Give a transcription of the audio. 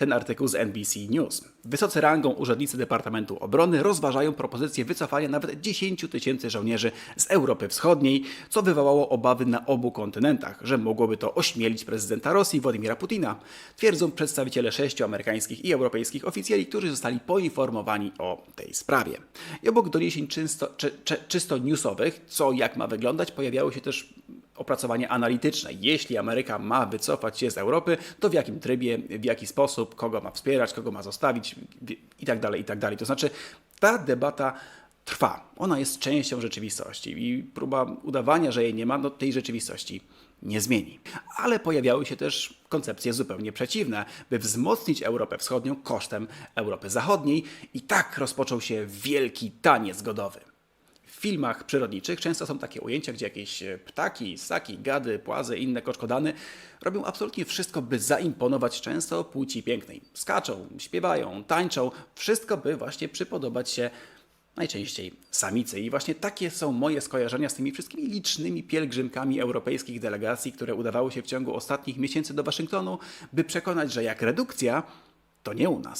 Ten artykuł z NBC News. Wysocy rangą urzędnicy Departamentu Obrony rozważają propozycję wycofania nawet 10 tysięcy żołnierzy z Europy Wschodniej, co wywołało obawy na obu kontynentach, że mogłoby to ośmielić prezydenta Rosji Władimira Putina, twierdzą przedstawiciele sześciu amerykańskich i europejskich oficjeli, którzy zostali poinformowani o tej sprawie. I obok doniesień czysto, czy, czy, czysto newsowych, co jak ma wyglądać, pojawiało się też opracowanie analityczne. Jeśli Ameryka ma wycofać się z Europy, to w jakim trybie, w jaki sposób, kogo ma wspierać, kogo ma zostawić i tak dalej, i tak dalej. To znaczy, ta debata trwa. Ona jest częścią rzeczywistości i próba udawania, że jej nie ma, no tej rzeczywistości nie zmieni. Ale pojawiały się też koncepcje zupełnie przeciwne, by wzmocnić Europę Wschodnią kosztem Europy Zachodniej i tak rozpoczął się wielki taniec godowy. Filmach przyrodniczych często są takie ujęcia, gdzie jakieś e, ptaki, ssaki, gady, płazy, inne koczkodany robią absolutnie wszystko, by zaimponować często płci pięknej. Skaczą, śpiewają, tańczą, wszystko by właśnie przypodobać się najczęściej samicy. I właśnie takie są moje skojarzenia z tymi wszystkimi licznymi pielgrzymkami europejskich delegacji, które udawały się w ciągu ostatnich miesięcy do Waszyngtonu, by przekonać, że jak redukcja, to nie u nas.